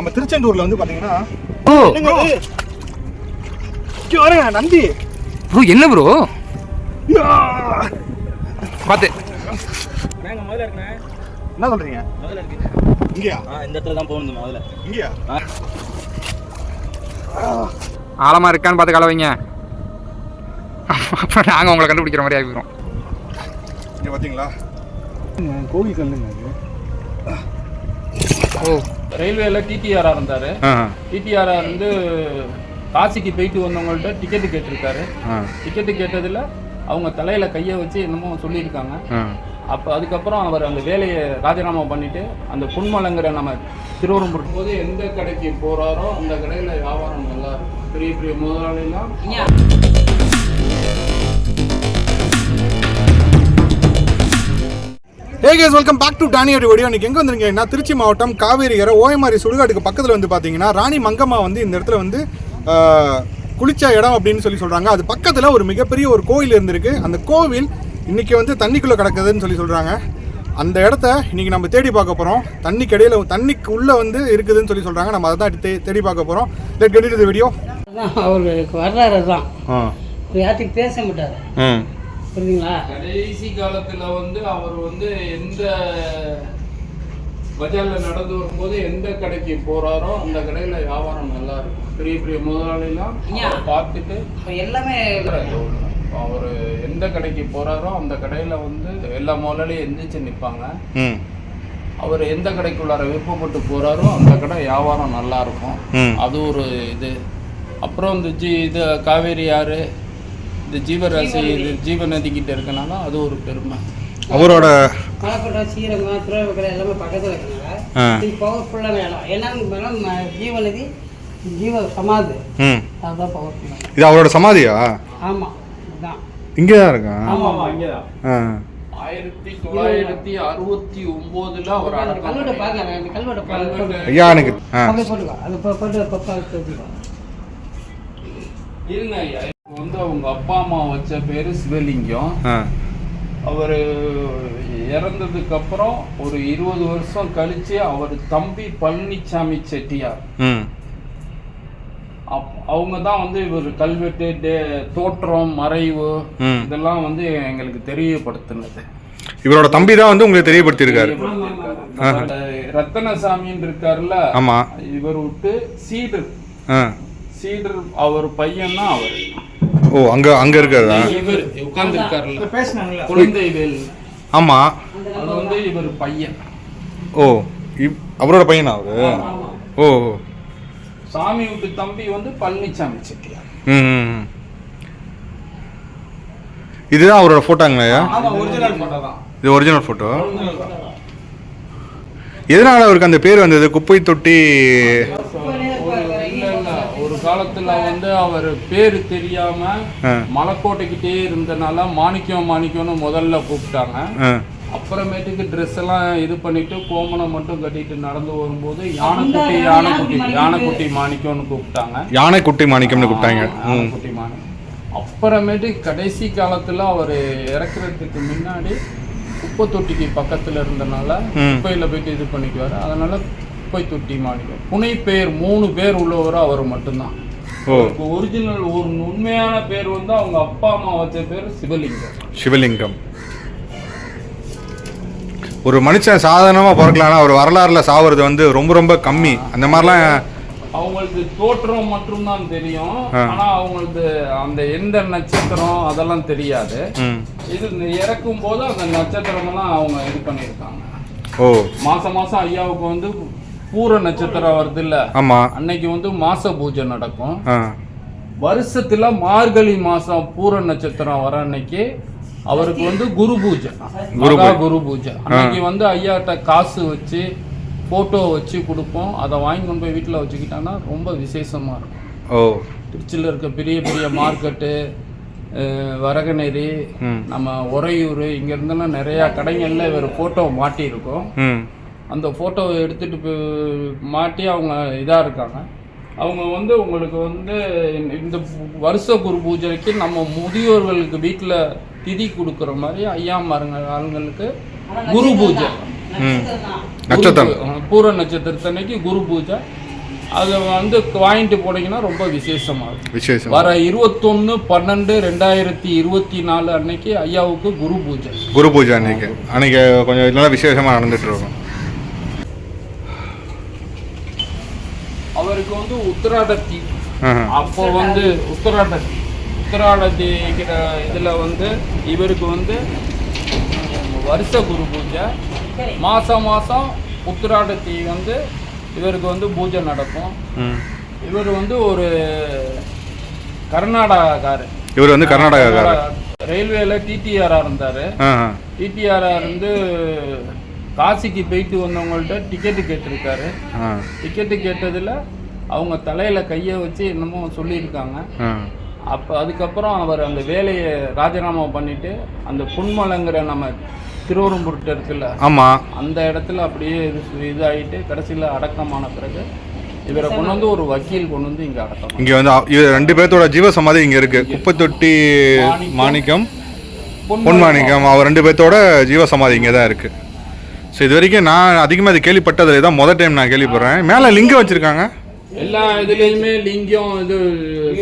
நம்ம திருச்செந்தூர்ல வந்து பாத்தீங்கன்னா ஓ. வரேங்க நந்தி. ப்ரோ என்ன ப்ரோ? யா! பார்த்து நாங்க முதல்ல இருக்கேன் என்ன சொல்றீங்க? முதல்ல இருக்கீங்க. இங்கயா? ஆ இந்த இடத்துல தான் போகணும் முதல்ல. இங்கயா? ஆழமா இருக்கான்னு பார்த்து கலை வைங்க அப்புறம் நாங்கள் உங்களை கண்டுபிடிக்கிற மாதிரி ஆகிக்கிறோம் இங்க பாத்தீங்களா? கோவில் கல்லுங்க அது. ரயில்வேல டிடிஆரா இருந்தாரு. ஆ. டிடிஆரா இருந்து காசிக்கு போயிட்டு வந்தவங்கள்ட்ட டிக்கெட்டு கேட்டிருக்காரு. டிக்கெட்டு கேட்டதுல அவங்க தலையில கையை வச்சு என்னமோ சொல்லியிருக்காங்க. அப்போ அதுக்கப்புறம் அவர் அந்த வேலையை ராஜினாமா பண்ணிட்டு அந்த புன்மலைங்கிற நம்ம திருவரம்பூர் போது எந்த கடைக்கு போறாரோ அந்த கடையில வியாபாரம் நல்லா பெரிய பெரிய முதலாளிலாம் hey guys welcome back to டானியோட video இன்னைக்கு எங்கே வந்திருக்கீங்கன்னா திருச்சி மாவட்டம் காவேரி கரை ஓயமாரி சுடுகாட்டுக்கு பக்கத்தில் வந்து பார்த்தீங்கன்னா ராணி மங்கம்மா வந்து இந்த இடத்துல வந்து குளிச்ச இடம் அப்படின்னு சொல்லி சொல்கிறாங்க அது பக்கத்தில் ஒரு மிகப்பெரிய ஒரு கோவில் இருந்திருக்கு. அந்த கோவில் இன்னைக்கு வந்து தண்ணிக்குள்ளே கிடக்குதுன்னு சொல்லி சொல்கிறாங்க அந்த இடத்த இன்னைக்கு நம்ம தேடி பார்க்க போகிறோம் தண்ணிக்கு இடையில தண்ணிக்கு உள்ளே வந்து இருக்குதுன்னு சொல்லி சொல்கிறாங்க நம்ம அதை தான் தேடி பார்க்க போகிறோம் லெட் கெட் வீடியோ அவருக்கு வர்றாரு தான் யார்கிட்டையும் பேச மாட்டார். புரியுதுங்களா? கடைசி காலத்துல வந்து அவர் வந்து எந்த பஜார்ல நடந்து வரும்போது எந்த கடைக்கு போறாரோ அந்த கடையில வியாபாரம் நல்லா இருக்கும். பெரிய பெரிய முதலாளிலாம் அவரை பார்த்துட்டு இப்போ எல்லாமே அவர் எந்த கடைக்கு போறாரோ அந்த கடையில வந்து எல்லா முதலாளியும் எந்திரிச்சு நிற்பாங்க ம். அவர் எந்த கடைக்குள்ளார விருப்பப்பட்டு போறாரோ அந்த கடை வியாபாரம் நல்லா இருக்கும். அது ஒரு இது. அப்புறம் இந்த ஜி இது காவேரி ஆறு இந்த ஜீவராசி இது ஜீவநதி கிட்ட இருக்கனால அது ஒரு பெருமை. அவரோட மலைக்கோட்டை சீரகம் திருவக்கரை எல்லாமே பக்கத்தில் இருக்கனால. இது பவர்ஃபுல்லான இடம். என்னன்னு மேடம் ஜீவநதி ஜீவ சமாதி. அதுதான் இது அவரோட சமாதியா? ஆமாம் இதுதான். இங்கே தான் இருக்கான் ஆமாம் ஆயிரத்தி தொள்ளாயிரத்தி அறுபத்தி ஒன்பதுல அவர் கல்வெட்டை ஐயா எனக்கு இருங்க ஐயா. வந்து அவங்க அப்பா அம்மா வச்ச பேரு சிவலிங்கம். அவர் இறந்ததுக்கு அப்புறம் ஒரு இருபது வருஷம் கழிச்சு அவர் தம்பி பழனிசாமி செட்டியார். அவங்க தான் வந்து இவர் கல்வெட்டு தோற்றம் மறைவு. இதெல்லாம் வந்து எங்களுக்கு தெரியப்படுத்தினது. இவரோட தம்பி தான் வந்து உங்களுக்கு தெரியப்படுத்தியிருக்காரு. ரத்தனசாமின்னு இருக்காருல்ல ஆமா. இவர் விட்டு சீடர். சீடர் அவர் பையன் தான் அவர். ஓ அங்க அங்க இருக்காரா? இவர் உட்கார்ந்து இருக்காருல்ல குழந்தை வேல். ஆமா. அது வந்து இவர் பையன். ஓ அவரோட பையனா அவரு? ஓ ஓ. சாமி விட்டு தம்பி வந்து பழனிசாமி செட்டியார். ம். இதுதான் அவரோட போட்டோங்களா ஒரிஜினல் போட்டோ தான். இது ஒரிஜினல் போட்டோ எதனால அவருக்கு அந்த பேர் வந்தது? குப்பை தொட்டி ஒரு இல்ல இல்ல ஒரு காலத்துல வந்து அவர் பேரு தெரியாம. மலைக்கோட்டைக்கிட்டே இருந்தனால மாணிக்கம் மாணிக்கம்னு முதல்ல கூப்பிட்டாங்க. அப்புறமேட்டுக்கு ட்ரெஸ் எல்லாம் இது பண்ணிட்டு கோமணம் மட்டும் கட்டிட்டு நடந்து வரும்போது யானைக்குட்டி யானைக்குட்டி யானைக்குட்டி மாணிக்கம்னு கூப்பிட்டாங்க. யானை குட்டி மாணிக்கம்னு கூப்பிட்டாங்க. யானைக்குட்டி மாணிக்கம். அப்புறமேட்டு கடைசி காலத்துல அவர் இறக்குறதுக்கு முன்னாடி குப்பை தொட்டிக்கு பக்கத்துல இருந்தனால. குப்பையில போயிட்டு இது பண்ணிக்குவாரு. அதனால குப்பை தொட்டி மாணிக்கம். புனை பேர் மூணு பேர் உள்ளவர் அவர் மட்டும்தான். ஒரிஜினல் ஒரு உண்மையான பேர் வந்து அவங்க அப்பா அம்மா வச்ச பேர் சிவலிங்கம். சிவலிங்கம். ஒரு மனுஷன் சாதாரணமாக பிறக்கலாம்னா அவர் வரலாறுல சாவுறது வந்து ரொம்ப ரொம்ப கம்மி. அந்த மாதிரிலாம் அவங்களுக்கு தோற்றம் மட்டும்தான் தெரியும். ஆனா அவங்களுக்கு அந்த எந்த நட்சத்திரம் அதெல்லாம் தெரியாது. இது இறக்கும் போது அந்த நட்சத்திரமெல்லாம் அவங்க இது பண்ணியிருக்காங்க. ஓ. மாசம் மாசம் ஐயாவுக்கு வந்து பூர நட்சத்திரம் வருது இல்ல ஆமாம் அன்னைக்கு வந்து மாச பூஜை நடக்கும். வருஷத்துல மார்கழி மாசம் பூர நட்சத்திரம் வர அன்னைக்கு அவருக்கு வந்து குரு பூஜை. குரு மகா பூஜை. குரு பூஜை. அன்னைக்கு வந்து ஐயாட்ட காசு வச்சு போட்டோ வச்சு கொடுப்போம். அதை வாங்கி கொண்டு போய் வீட்டில் வச்சுக்கிட்டாங்கன்னா ரொம்ப விசேஷமா இருக்கும். ஓ. திருச்சியில் இருக்க பெரிய பெரிய மார்க்கெட்டு வரகநேரி நம்ம உறையூர் இங்க இருந்தெல்லாம் நிறையா கடைகள்ல இவர் ஃபோட்டோ மாட்டியிருக்கோம். அந்த ஃபோட்டோவை எடுத்துட்டு போய் மாட்டி அவங்க இதாக இருக்காங்க. அவங்க வந்து உங்களுக்கு வந்து இந்த- வருஷ குரு பூஜைக்கு நம்ம முதியோர்களுக்கு வீட்டில் திதி கொடுக்குற மாதிரி ஐயா மாருங்க ஆளுங்களுக்கு குரு பூஜை. ம். நட்சத்திரம். பூர நட்சத்திரத்தன்னைக்கு குரு பூஜை. அதை வந்து வாங்கிட்டு போனீங்கன்னா ரொம்ப விசேஷமாக இருக்கும். விசேஷம். வர இருபத்தொன்று பன்னெண்டு ரெண்டாயிரத்தி இருபத்தி நாலு அன்னைக்கு ஐயாவுக்கு குரு பூஜை. குரு பூஜை அன்னைக்கு. அன்னைக்கு கொஞ்சம் நல்லா விசேஷமாக நடந்துட்டு இருக்கும். அவருக்கு வந்து உத்திராடத்தி. அப்போ வந்து உத்திராடத்தி உத்திராடத்திக்கிற இதில் வந்து இவருக்கு வந்து வருஷ குரு பூஜை மாதம் மாதம் உத்திராடத்தி வந்து இவருக்கு வந்து பூஜை நடக்கும். இவர் வந்து ஒரு கர்நாடகாக்காரர் இவர் வந்து கர்நாடகாக்காரர் ரயில்வேல டிடிஆராக இருந்தார். டிடிஆராக இருந்து காசிக்கு போயிட்டு வந்தவங்கள்ட்ட டிக்கெட்டு கேட்டிருக்காரு. டிக்கெட்டு கேட்டதில் அவங்க தலையில் கையை வச்சு என்னமோ சொல்லியிருக்காங்க. அப்போ அதுக்கப்புறம் அவர் அந்த வேலையை ராஜினாமா பண்ணிட்டு அந்த புன்மலைங்கிற நம்ம திருவரம்புர்ட்ட இருக்குல்ல ஆமா. அந்த இடத்துல அப்படியே இது இதாகிட்டு கடைசியில் அடக்கமான பிறகு இவரை கொண்டு வந்து ஒரு வக்கீல் கொண்டு வந்து இங்கே அடக்கம் இங்க வந்து இது ரெண்டு பேர்த்தோட ஜீவ சமாதி இங்க இருக்கு. குப்பை தொட்டி மாணிக்கம். பொன் மாணிக்கம் அவர் ரெண்டு பேர்த்தோட ஜீவ சமாதி இங்கே தான் இருக்கு. ஸோ இது வரைக்கும் நான் அதிகமாக இது கேள்விப்பட்டது இதான் முதல் டைம் நான் கேள்விப்படுறேன். மேலே லிங்கம் வச்சிருக்காங்க. எல்லா இதுலேயுமே லிங்கம் இது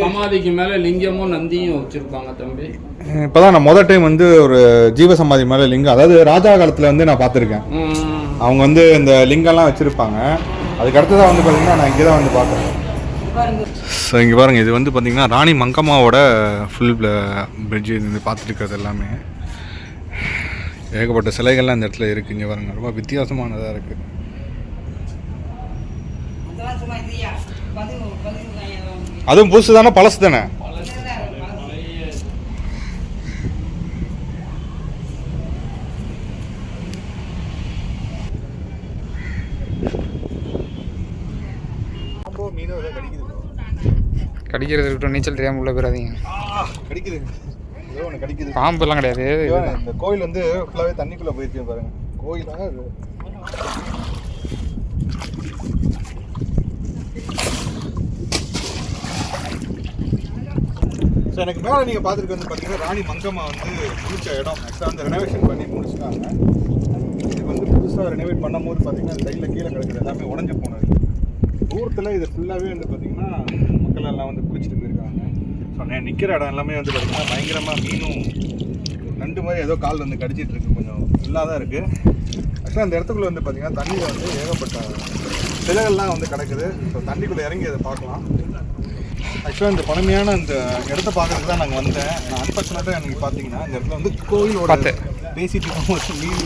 சமாதிக்கு மேலே லிங்கமும் நந்தியும் வச்சுருக்காங்க தம்பி. இப்போதான் நான் முதல் டைம் வந்து ஒரு ஜீவ சமாதி மேலே லிங்கம். அதாவது ராஜா காலத்தில் வந்து நான் பார்த்துருக்கேன். அவங்க வந்து இந்த லிங்கம்லாம் வச்சுருப்பாங்க. அதுக்கு அடுத்ததாக வந்து பார்த்தீங்கன்னா நான் இங்கே தான் வந்து பார்க்குறேன். ஸோ இங்கே பாருங்கள் இது வந்து பார்த்தீங்கன்னா ராணி மங்கம்மாவோட ஃபுல் பிரிட்ஜ் இது பார்த்துட்டு இருக்கிறது எல்லாமே. ஏகப்பட்ட சிலைகள்லாம் இந்த இடத்துல இருக்குது இங்கே பாருங்க ரொம்ப வித்தியாசமானதாக இருக்குது அதெல்லாம் சும்மா இல்லையா பதிமூணு பதிமூணாயிரம் அதுவும் புதுசு தானே பழசு தானே? கடிக்கிறது இருக்கட்டும் நீச்சல் தெரியாமல் உள்ள போயிடாதீங்க. கடிக்குது. கடிக்குது. பாம்பெல்லாம் கிடையாது. இந்த கோயில் வந்து ஃபுல்லாகவே தண்ணிக்குள்ளே போயிடுச்சு பாருங்க. கோயிலாக ஸோ எனக்கு மேலே நீங்கள் பார்த்துருக்கு வந்து பார்த்தீங்கன்னா ராணி மங்கம்மா வந்து முடிச்ச இடம். ஆக்சுவலாக வந்து ரெனோவேஷன் பண்ணி முடிச்சிட்டாங்க. இது வந்து புதுசாக ரெனோவேட் பண்ணும்போது பார்த்தீங்கன்னா சைடில் கீழே கிடக்குது எல்லாமே உடஞ்சி போனது. தூரத்தில் இது ஃபுல்லாகவே வந்து பார்த்தீங்கன்னா மக்கள் எல்லாம் வந்து குளிச்சுட்டு போயிருக்காங்க. ஸோ நான் நிற்கிற இடம் எல்லாமே வந்து பார்த்தீங்கன்னா பயங்கரமாக மீனும் நண்டு மாதிரி ஏதோ கால் வந்து கடிச்சிட்டு இருக்கு. கொஞ்சம் ஃபுல்லாக தான் இருக்குது ஆக்சுவலாக அந்த இடத்துக்குள்ள வந்து பார்த்தீங்கன்னா தண்ணியில் வந்து ஏகப்பட்ட சிலைகள்லாம் வந்து கிடக்குது. ஸோ தண்ணிக்குள்ளே இறங்கி அதை பார்க்கலாம். ஆக்சுவலாக இந்த பழமையான இந்த இடத்த பார்க்கறதுக்கு தான் நாங்கள் வந்தேன். நான் அன்பார்ச்சுனேட்டாக எனக்கு பார்த்தீங்கன்னா இந்த இடத்துல வந்து கோயிலோட. பேசிட்டு மீன்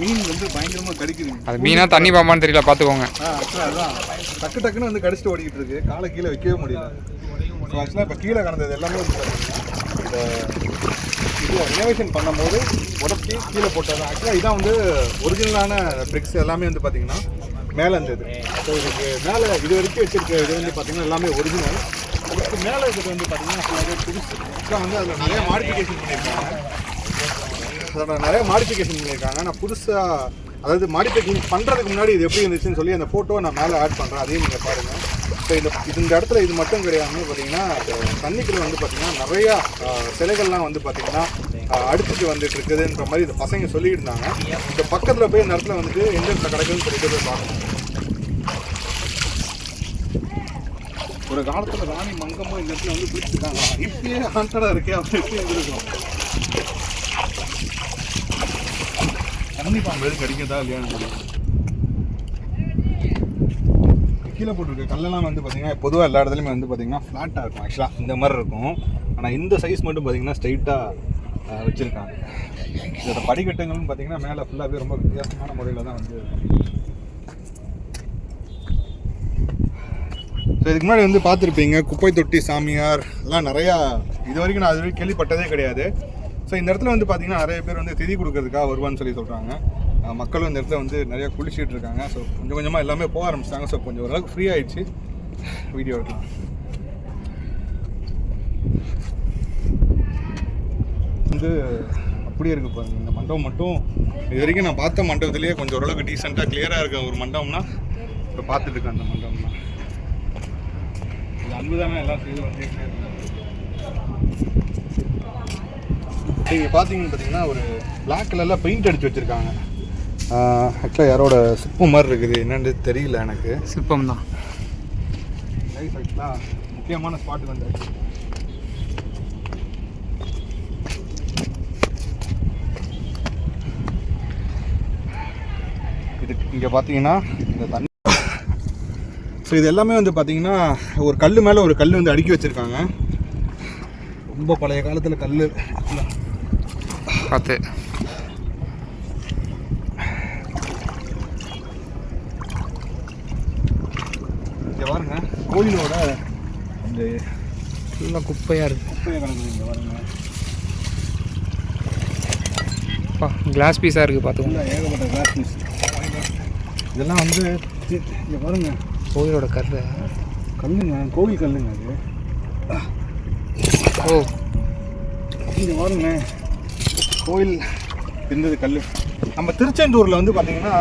மீன் வந்து பயங்கரமாக கடிக்குது. அது மீனா தண்ணி பாம்பான்னு தெரியல பார்த்துக்கோங்க. ஆ ஆக்சுவலாக அதுதான் டக்கு டக்குன்னு வந்து கடிச்சிட்டு ஓடிக்கிட்டு இருக்கு. காலை கீழே வைக்கவே முடியல. ஸோ ஆக்சுவலாக இப்போ கீழே கிடந்தது எல்லாமே வந்து இந்த இது ரெனோவேஷன் பண்ணும்போது உடச்சி கீழே போட்டது ஆக்சுவலாக இதான் வந்து ஒரிஜினலான பிரிக்ஸ் எல்லாமே வந்து பார்த்தீங்கன்னா மேலே இருந்தது. ஸோ இதுக்கு மேலே இது வரைக்கும் வச்சிருக்க இது வந்து பார்த்தீங்கன்னா எல்லாமே ஒரிஜினல் இதுக்கு மேலே இதுக்கு வந்து பார்த்தீங்கன்னா ஃபுல்லாகவே புதுசு ஆக்சுவலாக வந்து அதில் நிறைய மாடிஃபிகேஷன் பண்ணியிருக்காங்க. அதோட நிறைய மாடிஃபிகேஷன் பண்ணியிருக்காங்க. நான் புதுசாக அதாவது மாடிஃபிகேஷன் பண்ணுறதுக்கு முன்னாடி இது எப்படி இருந்துச்சுன்னு சொல்லி அந்த ஃபோட்டோ நான் மேலே ஆட் பண்ணுறேன் அதையும் நீங்கள் பாருங்கள் ஸோ இந்த இது இந்த இடத்துல இது மட்டும் கிடையாதுன்னு பார்த்தீங்கன்னா தண்ணிக்குள்ள வந்து பார்த்தீங்கன்னா நிறையா சிலைகள்லாம் வந்து பார்த்தீங்கன்னா அடுத்துட்டு வந்துட்டு இருக்குதுன்ற மாதிரி இந்த பசங்க சொல்லிட்டு இருந்தாங்க. இந்த பக்கத்தில் போய் இந்த இடத்துல வந்துட்டு எந்த இடத்துல கிடக்குதுன்னு சொல்லிட்டு போய் பார்க்கணும். ஒரு காலத்தில் ராணி மங்கம்மா இந்த இடத்துல வந்து பிடிச்சிருக்காங்க இப்பயே ஹாண்டடாக இருக்கே அப்படி எப்படி இருந்திருக்கும். தண்ணி பாம்பு கிடைக்கிறதா இல்லையான்னு கீழே போட்டிருக்க. கல்லெல்லாம் வந்து பார்த்தீங்கன்னா பொதுவாக எல்லா இடத்துலையுமே வந்து பார்த்தீங்கன்னா ஃப்ளாட்டாக இருக்கும் ஆக்சுவலாக இந்த மாதிரி இருக்கும். ஆனால் இந்த சைஸ் மட்டும் பார்த்தீங்கன்னா ஸ்ட்ரைட்டாக வச்சுருக்காங்க. இதோட படிக்கட்டுங்கள்னு பார்த்தீங்கன்னா மேலே ஃபுல்லாகவே ரொம்ப வித்தியாசமான முறையில் தான் வந்து ஸோ இதுக்கு முன்னாடி வந்து பார்த்துருப்பீங்க குப்பை தொட்டி சாமியார் எல்லாம் நிறையா. இது வரைக்கும் நான் அது வரைக்கும் கேள்விப்பட்டதே கிடையாது. ஸோ இந்த இடத்துல வந்து பார்த்தீங்கன்னா நிறைய பேர் வந்து திதி கொடுக்கறதுக்காக வருவான்னு சொல்லி சொல்கிறாங்க மக்களும் இந்த இடத்துல வந்து நிறையா குளிச்சுட்டு இருக்காங்க. ஸோ கொஞ்சம் கொஞ்சமாக எல்லாமே போக ஆரம்பிச்சிட்டாங்க. ஸோ கொஞ்சம் ஓரளவுக்கு ஃப்ரீ ஆயிடுச்சு வீடியோ எடுக்கலாம் வந்து அப்படியே இருக்கு பாருங்க. இந்த மண்டபம் மட்டும் இது வரைக்கும் நான் பார்த்த மண்டபத்திலேயே கொஞ்சம் ஓரளவுக்கு டீசெண்டாக கிளியராக இருக்க ஒரு மண்டபம்னா இப்போ பார்த்துட்டு இருக்கேன் அந்த மண்டபம்னா இது அன்பு தானே எல்லாம் செய்து வந்து நீங்கள் பார்த்தீங்கன்னு பார்த்தீங்கன்னா ஒரு பிளாக் கலரில் பெயிண்ட் அடிச்சு வச்சுருக்காங்க. ஆக்சுவலாக யாரோட சிற்பம் மாதிரி இருக்குது என்னன்னு தெரியல எனக்கு. சிற்பம் தான். ஆக்சுவலாக முக்கியமான ஸ்பாட்டுக்கு வந்தாச்சு இது இங்கே பார்த்தீங்கன்னா இந்த தண்ணி ஸோ இது எல்லாமே வந்து பார்த்தீங்கன்னா ஒரு கல் மேலே ஒரு கல் வந்து அடுக்கி வச்சுருக்காங்க. ரொம்ப பழைய காலத்தில் கல் பார்த்து இங்கே பாருங்க கோயிலோட அந்த ஃபுல்லாக குப்பையாக இருக்குது குப்பையை கணக்கு இங்கே பாருங்க. கிளாஸ் பீஸாக இருக்குது பார்த்துக்கோங்க ஏகப்பட்ட கிளாஸ் மிஸ் இதெல்லாம் வந்து இங்க பாருங்க. கோயிலோட கரு கல்லுங்க கோவில் கல்லுங்க அது. ஓ. இங்கே பாருங்க கோயில் இருந்தது கல் நம்ம திருச்செந்தூரில் வந்து பார்த்தீங்கன்னா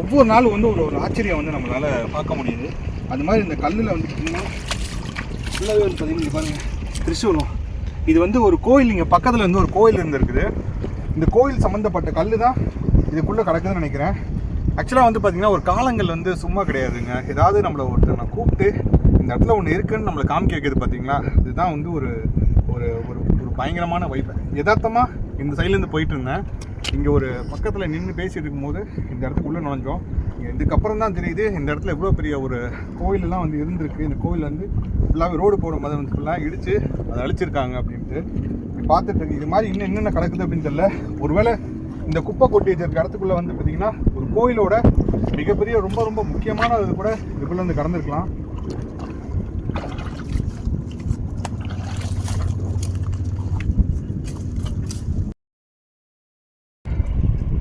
ஒவ்வொரு நாளும் வந்து ஒரு ஒரு ஆச்சரியம் வந்து நம்மளால் பார்க்க முடியுது. அது மாதிரி இந்த கல்லில் வந்து பார்த்தீங்கன்னா ஃபுல்லாகவே வந்து பார்த்தீங்கன்னா இங்க பாருங்க. திரிசூலம் இது வந்து ஒரு கோயில். இங்கே பக்கத்தில் வந்து ஒரு கோயில் இருந்திருக்குது. இந்த கோயில் சம்மந்தப்பட்ட கல் தான் இதுக்குள்ளே கிடக்குதுன்னு நினைக்கிறேன். ஆக்சுவலாக வந்து பார்த்தீங்கன்னா ஒரு காலங்கள் வந்து சும்மா கிடையாதுங்க. ஏதாவது நம்மளை ஒருத்தனை கூப்பிட்டு இந்த இடத்துல ஒன்று இருக்குன்னு நம்மளை காமிக்க வைக்கிறது பார்த்தீங்களா இதுதான் வந்து ஒரு ஒரு ஒரு ஒரு பயங்கரமான வைப்பு யதார்த்தமாக இந்த சைட்லேருந்து போயிட்டு இருந்தேன். இங்கே ஒரு பக்கத்தில் நின்று பேசிட்டு இருக்கும்போது இந்த இடத்துக்குள்ளே நுழைஞ்சோம். இதுக்கப்புறம் தான் தெரியுது இந்த இடத்துல எவ்வளோ பெரிய ஒரு கோயிலெல்லாம் வந்து இருந்திருக்கு. இந்த கோயில் வந்து ஃபுல்லாகவே ரோடு போடும் போது வந்து ஃபுல்லாக இடித்து அதை அழிச்சிருக்காங்க அப்படின்ட்டு. பார்த்துட்டு இருக்கு. இது மாதிரி இன்னும் என்னென்ன கிடக்குது அப்படின்னு தெரியல. ஒருவேளை இந்த குப்பை கொட்டி வச்சிருக்க இடத்துக்குள்ளே வந்து பார்த்தீங்கன்னா ஒரு கோயிலோட மிகப்பெரிய ரொம்ப ரொம்ப முக்கியமான இது கூட இதுக்குள்ளே வந்து கடந்திருக்கலாம்.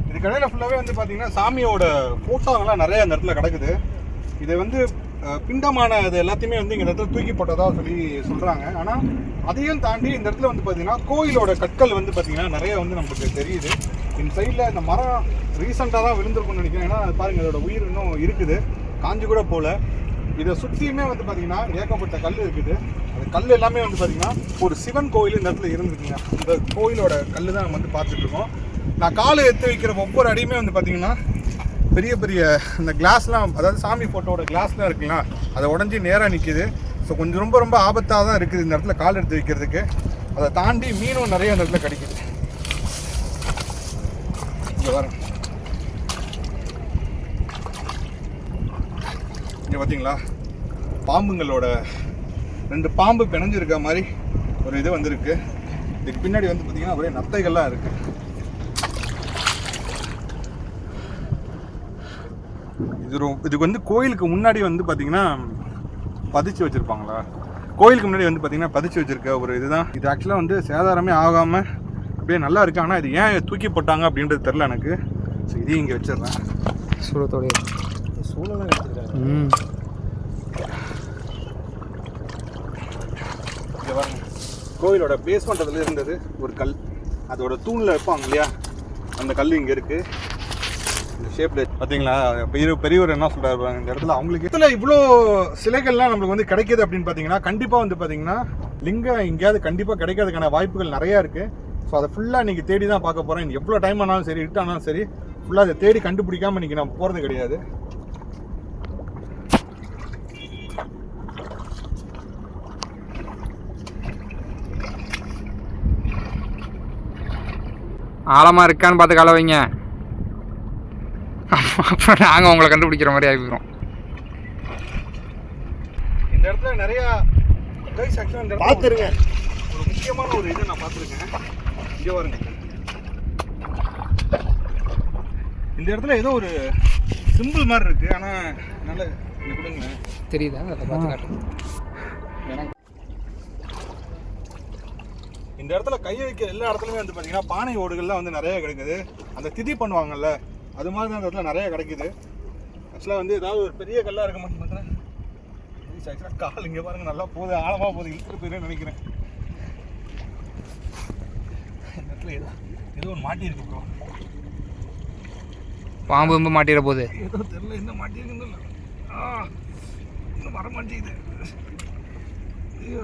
இது கடையில் ஃபுல்லாகவே வந்து பார்த்தீங்கன்னா சாமியோட ஃபோட்டோங்கெல்லாம் நிறைய அந்த இடத்துல கிடக்குது. இதை வந்து பிண்டமான இது எல்லாத்தையுமே வந்து இந்த இடத்துல தூக்கி போட்டதாக சொல்லி சொல்கிறாங்க ஆனால் அதையும் தாண்டி இந்த இடத்துல வந்து பார்த்தீங்கன்னா கோயிலோட கற்கள் வந்து பார்த்தீங்கன்னா நிறைய வந்து நமக்கு தெரியுது. இந்த சைடில் இந்த மரம் ரீசெண்டாக தான் விழுந்திருக்கும்னு நினைக்கிறேன். ஏன்னா பாருங்கள் பாருங்க இதோட உயிர் இன்னும் இருக்குது. காஞ்சி கூட போகல இதை சுற்றியுமே வந்து பார்த்தீங்கன்னா ஏகப்பட்ட கல் இருக்குது. அந்த கல் எல்லாமே வந்து பார்த்தீங்கன்னா ஒரு சிவன் கோயில் இந்த இடத்துல இருந்துருக்குங்க இந்த கோயிலோட கல் தான் நம்ம வந்து பார்த்துட்ருக்கோம் நான் காலை எடுத்து வைக்கிற ஒவ்வொரு அடியுமே வந்து பார்த்தீங்கன்னா பெரிய பெரிய இந்த கிளாஸ்லாம் அதாவது சாமி ஃபோட்டோட கிளாஸ்லாம் இருக்குங்களா அதை உடஞ்சி நேராக நிற்கிது ஸோ கொஞ்சம் ரொம்ப ரொம்ப ஆபத்தாக தான் இருக்குது இந்த இடத்துல கால் எடுத்து வைக்கிறதுக்கு. அதை தாண்டி மீனும் நிறைய அந்த இடத்துல கிடைக்குது. வரேன் இங்கே பார்த்தீங்களா பாம்புங்களோட ரெண்டு பாம்பு பிணைஞ்சிருக்க மாதிரி ஒரு இது வந்திருக்கு. இதுக்கு பின்னாடி வந்து பார்த்தீங்கன்னா ஒரே நத்தைகள்லாம் இருக்கு. இது ரொ- இதுக்கு வந்து கோயிலுக்கு முன்னாடி வந்து பார்த்தீங்கன்னா பதிச்சு வச்சுருப்பாங்களா? கோயிலுக்கு முன்னாடி வந்து பார்த்தீங்கன்னா பதிச்சு வச்சிருக்க ஒரு இதுதான். இது ஆக்சுவலாக வந்து சேதாரமே ஆகாமல் அப்படியே நல்லா இருக்கு ஆனால் இது ஏன் தூக்கி போட்டாங்க அப்படின்றது தெரில எனக்கு. ஸோ இதையும் இங்கே வச்சிடுறேன். சூழத்தோடைய சூழலாம் எடுத்துருக்காங்க ம். கோயிலோட பேஸ்மெண்ட்டில் இருந்தது ஒரு கல். அதோட தூணில் வைப்பாங்க இல்லையா? அந்த கல் இங்கே இருக்கு. இந்த ஷேப்பில் பார்த்தீங்களா பெரிய பெரியவர் என்ன சொல்றாரு பாருங்க, இந்த இடத்துல அவங்களுக்கு இடத்துல இவ்வளோ சிலைகள்லாம் நம்மளுக்கு வந்து கிடைக்கிது அப்படின்னு பார்த்தீங்கன்னா கண்டிப்பாக வந்து பார்த்தீங்கன்னா லிங்கம் எங்கேயாவது கண்டிப்பாக கிடைக்கிறதுக்கான வாய்ப்புகள் நிறையா இருக்கு. ஸோ அதை ஃபுல்லாக இன்னைக்கு தேடி தான் பார்க்க போகிறேன் எவ்வளோ டைம் ஆனாலும் சரி இருட்டானாலும் சரி ஃபுல்லாக அதை தேடி கண்டுபிடிக்காம இன்னைக்கு நான் போகிறது கிடையாது. ஆழமாக இருக்கான்னு பார்த்து கால வைங்க. அப்புறம் நாங்கள் உங்களை கண்டுபிடிக்கிற மாதிரி ஆகிக்கிறோம். இந்த இடத்துல நிறைய பார்த்துருங்க. ஒரு முக்கியமான ஒரு இது நான் பார்த்துருக்கேன். இங்கே வருங்க இந்த இடத்துல ஏதோ ஒரு சிம்பிள் மாதிரி இருக்கு. ஆனால் நல்ல கொடுங்க. தெரியுதா? அதை பார்த்து காட்டுங்க. இந்த இடத்துல கை வைக்க எல்லா இடத்துலையுமே வந்து பார்த்தீங்கன்னா பானை ஓடுகள்லாம் வந்து நிறைய கிடைக்குது. அந்த திதி பண்ணுவாங்கல்ல அது மாதிரி தான் இந்த இடத்துல நிறைய கிடைக்குது. ஆக்சுவலாக வந்து ஏதாவது ஒரு பெரிய கல்லாக இருக்க மாட்டேன் கால் இங்கே பாருங்க நல்லா போகுது ஆழமாக போகுது இழுத்துட்டு போயிருன்னு நினைக்கிறேன் இந்த இடத்துல ஏதோ ஏதோ ஒரு மாட்டி இருக்கு ப்ரோ பாம்பு இம்பு மாட்டிட போகுது? ஏதோ தெரியல என்ன மாட்டிருக்குன்னு இல்லை ஆ இன்னும் வர மாட்டேங்குது. ஐயோ?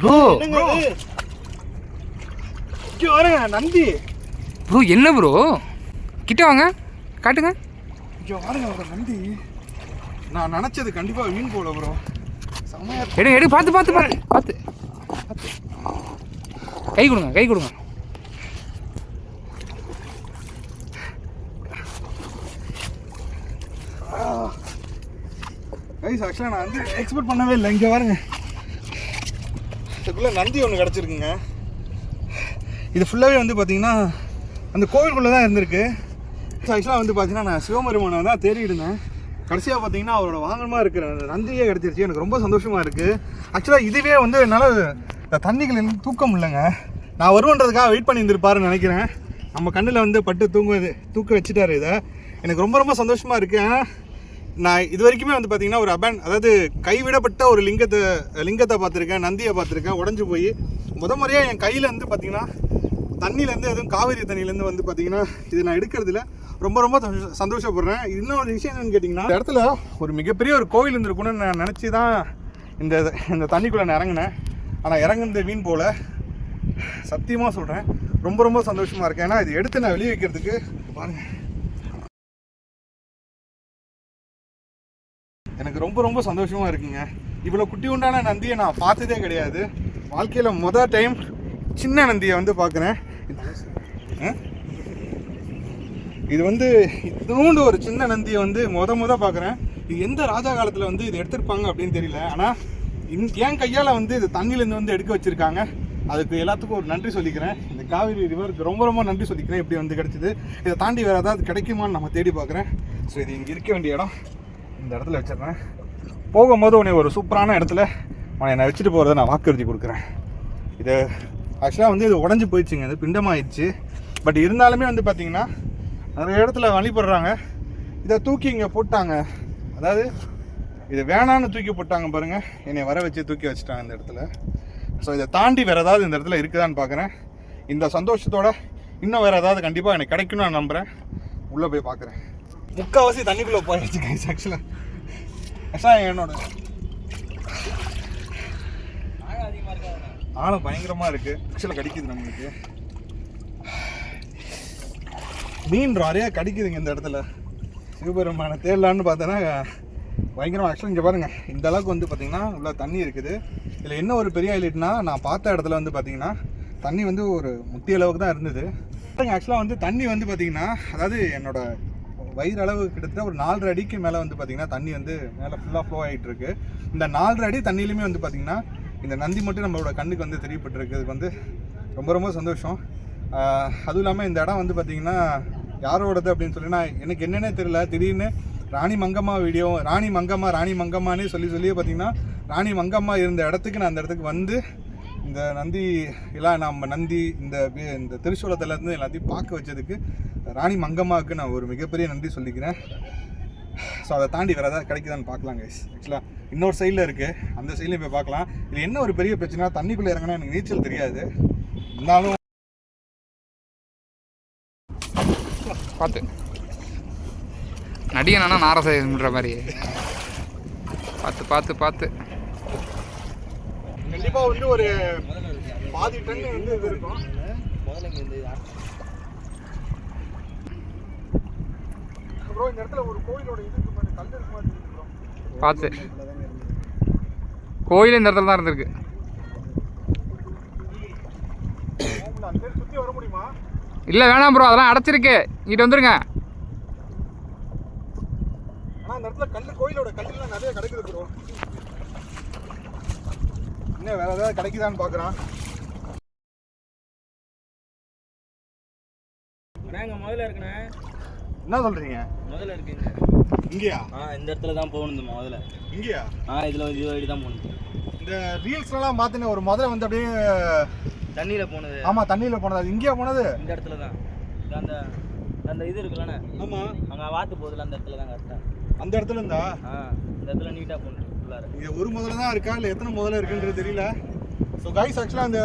ப்ரோ! வரேன் நந்தி. ப்ரோ என்ன ப்ரோ கிட்ட வாங்க காட்டுங்க. இங்கே பாருங்க ஒரு நந்தி. நான் நினச்சது கண்டிப்பாக வீண் போல ப்ரோ செமையா எடுங்க எடு பார்த்து பார்த்து பார்த்து பார்த்து. பார்த்து. கை கொடுங்க கை கொடுங்க. கைஸ் ஆக்சுவலாக நான் வந்து எக்ஸ்பெக்ட் பண்ணவே இல்லை. இங்கே பாருங்க. இதுக்குள்ளே நந்தி ஒன்று கிடச்சிருக்குங்க. இது ஃபுல்லாகவே வந்து பார்த்தீங்கன்னா அந்த கோவிலுக்குள்ளே தான் இருந்திருக்கு. ஆக்சுவலாக வந்து பார்த்தீங்கன்னா நான் சிவபெருமானை தான் தேடிட்டு இருந்தேன் கடைசியாக பார்த்தீங்கன்னா அவரோட வாகனமாக இருக்கிற அந்த நந்தியே கிடச்சிருச்சு. எனக்கு ரொம்ப சந்தோஷமாக இருக்குது ஆக்சுவலாக இதுவே வந்து என்னால் இந்த தண்ணிகள் எல்லாம் தூக்கம் இல்லைங்க. நான் வருவன்றதுக்காக வெயிட் பண்ணி இருந்திருப்பாருன்னு நினைக்கிறேன். நம்ம கண்ணில் வந்து பட்டு தூங்குவது தூக்க வச்சுட்டாரு இதை. எனக்கு ரொம்ப ரொம்ப சந்தோஷமாக இருக்கேன் நான் இது வரைக்குமே வந்து பார்த்தீங்கன்னா ஒரு அபேன் அதாவது கைவிடப்பட்ட ஒரு லிங்கத்தை லிங்கத்தை பார்த்துருக்கேன் நந்தியை பார்த்துருக்கேன் உடஞ்சி போய். முத முறையாக என் கையில் வந்து பார்த்தீங்கன்னா தண்ணியிலேருந்து அதுவும் காவேரி தண்ணியிலேருந்து வந்து பார்த்தீங்கன்னா இது நான் எடுக்கிறதுல ரொம்ப ரொம்ப சந்தோஷ- சந்தோஷப்படுறேன். இன்னொரு விஷயம் என்னன்னு கேட்டிங்கன்னா இந்த இடத்துல ஒரு மிகப்பெரிய ஒரு கோவில் இருந்திருக்கும்னு நான் நினச்சி தான் இந்த இந்த தண்ணிக்குள்ளே நான் இறங்கினேன். ஆனால் இறங்குனது மீன் போல். சத்தியமாக சொல்கிறேன் ரொம்ப ரொம்ப சந்தோஷமாக இருக்கேன் ஏன்னா இது எடுத்து நான் வெளியே வைக்கிறதுக்கு பாருங்கள் எனக்கு ரொம்ப ரொம்ப சந்தோஷமாக இருக்குங்க. இவ்வளோ குட்டி உண்டான நந்தியை நான் பார்த்ததே கிடையாது. வாழ்க்கையில் மொதல் டைம் சின்ன நந்தியை வந்து பார்க்குறேன். இது வந்து இதுண்டு ஒரு சின்ன நந்தியை வந்து மொத முத பார்க்குறேன். இது எந்த ராஜா காலத்தில் வந்து இது எடுத்திருப்பாங்க அப்படின்னு தெரியல. ஆனால் இன் என் கையால் வந்து இது தண்ணியிலேருந்து வந்து எடுக்க வச்சுருக்காங்க. அதுக்கு எல்லாத்துக்கும் ஒரு நன்றி சொல்லிக்கிறேன். இந்த காவிரி ரிவருக்கு ரொம்ப ரொம்ப நன்றி சொல்லிக்கிறேன். இப்படி வந்து கிடச்சிது. இதை தாண்டி வேறு ஏதாவது கிடைக்குமான்னு நம்ம தேடி பார்க்குறேன். ஸோ இது இங்கே இருக்க வேண்டிய இடம். இந்த இடத்துல வச்சிடுறேன். போகும்போது உன்னை ஒரு சூப்பரான இடத்துல உன்னை என்னை வச்சுட்டு போகிறத நான் வாக்குறுதி கொடுக்குறேன். இது ஆக்சுவலாக வந்து இது உடஞ்சி போயிடுச்சுங்க. இது பிண்டமாயிடுச்சு. பட் இருந்தாலுமே வந்து பார்த்திங்கன்னா நிறைய இடத்துல வழிபடுறாங்க. இதை தூக்கி இங்கே போட்டாங்க. அதாவது இது வேணான்னு தூக்கி போட்டாங்க பாருங்க. என்னை வர வச்சு தூக்கி வச்சுட்டாங்க இந்த இடத்துல. ஸோ இதை தாண்டி வேறு ஏதாவது இந்த இடத்துல இருக்குதான்னு பார்க்குறேன் இந்த சந்தோஷத்தோட இன்னும் வேறு ஏதாவது கண்டிப்பாக எனக்கு கிடைக்கும்னு நான் நம்புகிறேன் உள்ளே போய் பார்க்குறேன் முக்கால்வாசி தண்ணிக்குள்ளே போயிடுச்சு கைஸ் ஆக்சுவலாக ஆக்சுவலாக என்னோட. ஆழம் பயங்கரமாக இருக்குது ஆக்சுவலாக கிடைக்குது நம்மளுக்கு. மீன் நிறையா கிடைக்குதுங்க இந்த இடத்துல. சிவபெருமான தேடலான்னு பார்த்தோன்னா பயங்கரமாக ஆக்சுவலாக இங்கே பாருங்கள் இந்த அளவுக்கு வந்து பார்த்திங்கன்னா உள்ள தண்ணி இருக்குது. இதில் என்ன ஒரு பெரிய ஹைலைட்னா நான் பார்த்த இடத்துல வந்து பார்த்திங்கன்னா தண்ணி வந்து ஒரு முட்டி அளவுக்கு தான் இருந்தது. ஆக்சுவலாக வந்து தண்ணி வந்து பார்த்திங்கன்னா அதாவது என்னோடய வயிறு அளவு கிட்டத்தட்ட ஒரு நாலரை அடிக்கு மேலே வந்து பார்த்திங்கன்னா தண்ணி வந்து மேலே ஃபுல்லாக ஃப்ளோ ஆகிட்டு இருக்கு. இந்த நாலரை அடி தண்ணியிலுமே வந்து பார்த்திங்கன்னா இந்த நந்தி மட்டும் நம்மளோட கண்ணுக்கு வந்து தெரியப்பட்டிருக்கு. வந்து ரொம்ப ரொம்ப சந்தோஷம். அதுவும் இல்லாமல் இந்த இடம் வந்து பார்த்திங்கன்னா யாரோடது அப்படின்னு சொல்லி நான் எனக்கு என்னென்னே தெரியல. திடீர்னு ராணி மங்கம்மா வீடியோ ராணி மங்கம்மா ராணி மங்கம்மானே சொல்லி சொல்லியே பார்த்தீங்கன்னா ராணி மங்கம்மா இருந்த இடத்துக்கு நான் அந்த இடத்துக்கு வந்து இந்த நந்தி எல்லாம் நம்ம நந்தி இந்த இந்த திருச்சூலத்துலேருந்து எல்லாத்தையும் பார்க்க வச்சதுக்கு ராணி மங்கம்மாவுக்கு நான் ஒரு மிகப்பெரிய நன்றி சொல்லிக்கிறேன். ஸோ அதை தாண்டி வேறு ஏதாவது கிடைக்குதான்னு பார்க்கலாம் கைஸ் ஆக்சுவலாக இன்னொரு சைடில் இருக்குது அந்த சைட்லேயும் போய் பார்க்கலாம். இது என்ன ஒரு பெரிய பிரச்சனை தண்ணிக்குள்ளே இறங்கினா எனக்கு நீச்சல் தெரியாது. இருந்தாலும் பார்த்து நடிகனா நாரசேன்ற மாதிரி. பார்த்து பார்த்து பார்த்து. கண்டிப்பாக வந்து ஒரு பாதி டன் வந்து இது இருக்கும். இங்கே இந்த இடத்துல ஒரு கோயிலோட இது இருக்கு கல் இருக்கு மாதிரி பார்த்து. கோயில் இந்த இடத்துல தான் இருந்திருக்கு. இல்லை வேணாம் ப்ரோ அதெல்லாம் அடைச்சிருக்கு. இங்கிட்டு வந்துருங்க ஆனால் அந்த இடத்துல கல் கோயிலோட கல்லாம் நிறைய கிடைக்குது ப்ரோ இன்னும் வேற ஏதாவது கிடைக்குதான்னு பார்க்குறான் நாங்கள் முதல்ல இருக்குண்ணே என்ன சொல்கிறீங்க முதல்ல இருக்குங்க இங்கேயா? ஆ இந்த இடத்துல தான் போகணும் முதல்ல. இங்கேயா? ஆ இதில் இது வழி தான் போகணும். இந்த ரீல்ஸ்லாம் பார்த்தீங்கன்னா ஒரு முதல்ல வந்து அப்படியே தண்ணியில் போனது. ஆமாம் தண்ணியில் போனது. அது இங்கேயா போனது? இந்த இடத்துல தான். அந்த அந்த இது இருக்குல்லண்ணே. ஆமாம் அங்கே வாத்து போகுதுல அந்த இடத்துல தான் கரெக்டாக அந்த இடத்துல இருந்தா? இந்த இடத்துல நீட்டாக போகணும் இது ஒரு முதல்ல தான் இருக்கா? இல்லை எத்தனை முதல்ல இருக்குன்றது தெரியல. ஸோ கைஸ் ஆக்சுவலாக இந்த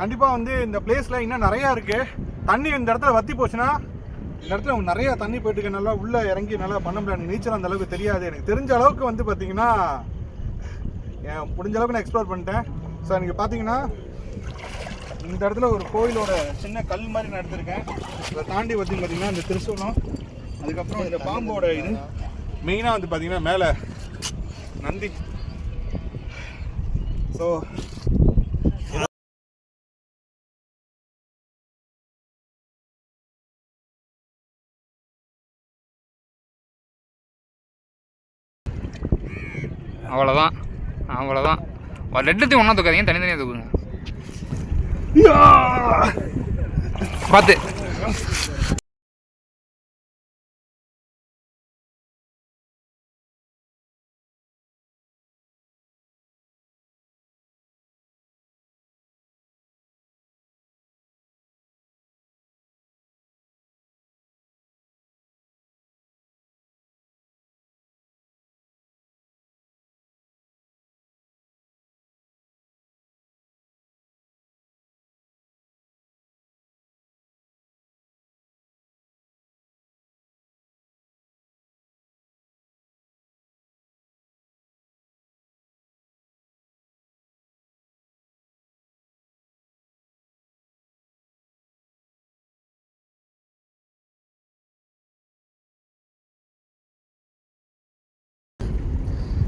கண்டிப்பாக வந்து இந்த பிளேஸில் இன்னும் நிறையா இருக்குது தண்ணி இந்த இடத்துல வத்தி போச்சுன்னா இந்த இடத்துல நிறைய தண்ணி போயிட்டு இருக்கு, நல்லா உள்ளே இறங்கி நல்லா பண்ண முடியாது எனக்கு நீச்சல் அந்த அளவுக்கு தெரியாது. எனக்கு தெரிஞ்ச அளவுக்கு வந்து பார்த்தீங்கன்னா என் முடிஞ்ச அளவுக்கு நான் எக்ஸ்ப்ளோர் பண்ணிட்டேன். ஸோ எனக்கு பார்த்தீங்கன்னா இந்த இடத்துல ஒரு கோயிலோட சின்ன கல் மாதிரி நான் எடுத்திருக்கேன். இதை தாண்டி வந்து பார்த்தீங்கன்னா இந்த திருசூலம் அதுக்கப்புறம் இந்த பாம்போட இது. மெயினாக வந்து பார்த்தீங்கன்னா மேலே நந்தி. ஸோ அவ்வளோதான் அவ்வளோதான் ரெண்டுத்தையும் ஒன்றா தூக்காதீங்க தனித்தனியாக தூக்குங்க. பார்த்து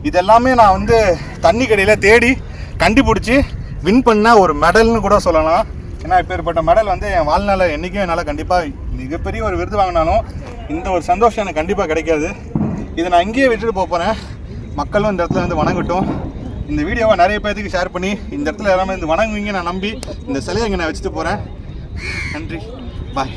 இதெல்லாமே நான் வந்து தண்ணி கடையில் தேடி கண்டுபிடிச்சி வின் பண்ண ஒரு மெடல்னு கூட சொல்லலாம். ஏன்னா இப்பேற்பட்ட மெடல் வந்து என் வாழ்நாளில் என்றைக்கும் என்னால் கண்டிப்பாக மிகப்பெரிய ஒரு விருது வாங்கினாலும் இந்த ஒரு சந்தோஷம் எனக்கு கண்டிப்பாக கிடைக்காது. இதை நான் இங்கேயே விட்டுட்டு போக போகிறேன் மக்களும் இந்த இடத்துல வந்து வணங்கட்டும். இந்த வீடியோவை நிறைய பேர்த்துக்கு ஷேர் பண்ணி இந்த இடத்துல எல்லாமே வந்து வணங்குவீங்க நான் நம்பி இந்த சிலையை இங்கே நான் வச்சுட்டு போகிறேன் நன்றி. பாய்